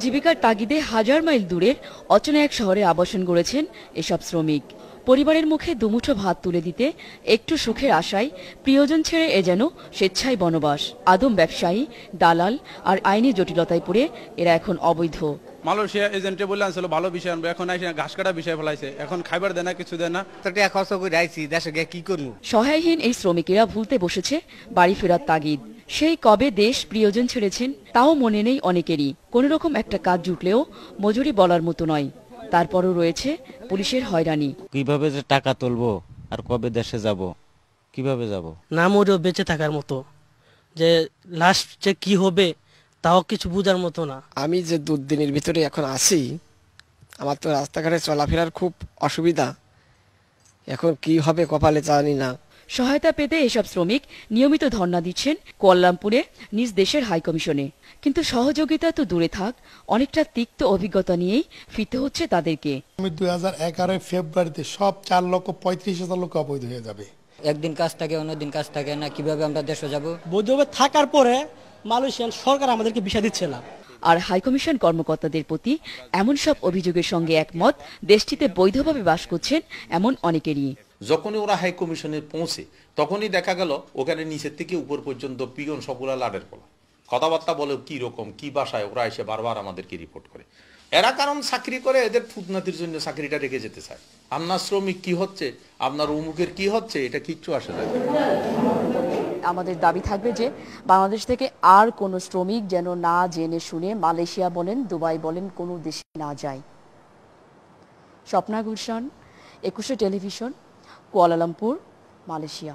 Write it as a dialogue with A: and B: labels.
A: জীবিকার তাগিদে হাজার মাইল দূরের অচেনা এক শহরে আবাসন গড়েছেন এসব শ্রমিক। পরিবারের মুখে দুমুঠো ভাত তুলে দিতে একটু সুখের আশায় প্রিয়জন ছেড়ে এ যেন স্বেচ্ছায় বনবাস। আদম ব্যবসায়ী, দালাল আর আইনি জটিলতায় পড়ে এরা এখন অবৈধ।
B: মালয়েশিয়া এজেন্টে বলে আনছিল ভালো বিষয় আনবে। এখন আইসে ঘাস কাটা বিষয় ফেলাইছে। এখন খাইবার দেয় না কিছু দেয় না।
C: তো টাকা খরচ করে আইছি দেশে গিয়ে কি করব?
A: সহায়হীন এই শ্রমিকেরা ভুলতে বসেছে বাড়ি ফেরার তাগিদ। সেই কবে দেশ প্রিয়জন ছেড়েছেন তাও মনে নেই অনেকেরই। কোনো রকম একটা কাজ জুটলেও মজুরি বলার মতো নয়। তারপরও রয়েছে পুলিশের হয়রানি।
D: কীভাবে যে টাকা তুলবো আর কবে দেশে যাব? কীভাবে যাব?
E: না মরেও বেঁচে থাকার মতো। যে লাস্ট যে কি হবে তাও কিছু বোঝার মতো না।
F: আমি যে দুদিনের ভিতরে এখন আছি আমার তো রাস্তাঘাটে চলাফেরার খুব অসুবিধা। এখন কি হবে কপালে জানি না।
A: সহায়তা পেতে এসব শ্রমিক নিয়মিত ধর্ণা দিচ্ছেন কুয়ালালামপুরে নিজ দেশের হাইকমিশনে কিন্তু সহযোগিতা তো দূরে থাক অনেকটা তিক্ত অভিজ্ঞতা নিয়েই ফিরতে হচ্ছে তাদেরকে।
G: আমি দুই হাজার এগারোয় ফেব্রুয়ারিতে সব চার লক্ষ পঁয়ত্রিশ হাজার লোক অবৈধ হয়ে যাবে।
H: একদিন কাজ থাকে অন্যদিন কাজ থাকে না কীভাবে আমরা দেশে যাব?
E: বৈধভাবে থাকার পরে মালয়েশিয়ান সরকার আমাদেরকে ভিসা দিচ্ছে না।
A: আর হাইকমিশন কর্মকর্তাদের প্রতি এমন সব অভিযোগের সঙ্গে একমত দেশটিতে বৈধভাবে বাস করছেন এমন অনেকেরই।
I: যখনই ওরা হাইকমিশনে পৌঁছে তখনই দেখা গেল ওখানে নিচের থেকে উপর পর্যন্ত পিয়ন সবগুলা লাভের পোলা কথাবার্তা বলে কি রকম কি বাসায় ওরা এসে বারবার আমাদেরকে রিপোর্ট করে। এরা কারণ চাকরি করে এদের ফুটনাতির জন্য চাকরিটা রেখে যেতে চায়। আপনার শ্রমিক কি হচ্ছে আপনার উমুকের কি হচ্ছে এটা কিচ্ছু আসে না।
A: আমাদের দাবি থাকবে যে বাংলাদেশ থেকে আর কোনো শ্রমিক যেন না জেনে শুনে মালয়েশিয়া বলেন, দুবাই বলেন, কোনো দেশে না যায়। স্বপ্না গুলশান, একুশে টেলিভিশন, কুয়ালালামপুর, মালয়েশিয়া।